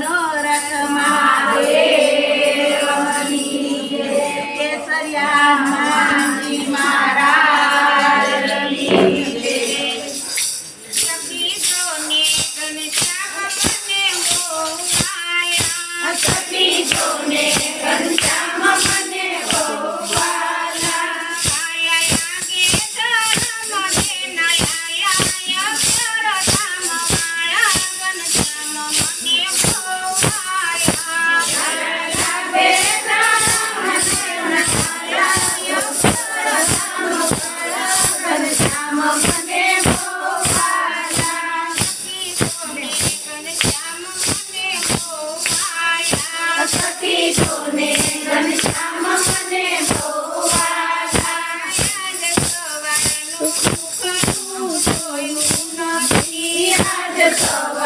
મનોરથમાં કેસરિયા હનુમાનજી મહારાજની જય. સખીજોને ઘનશ્યામ મને બોલાયા. સખીજોને ઘનશ્યામ Thank you.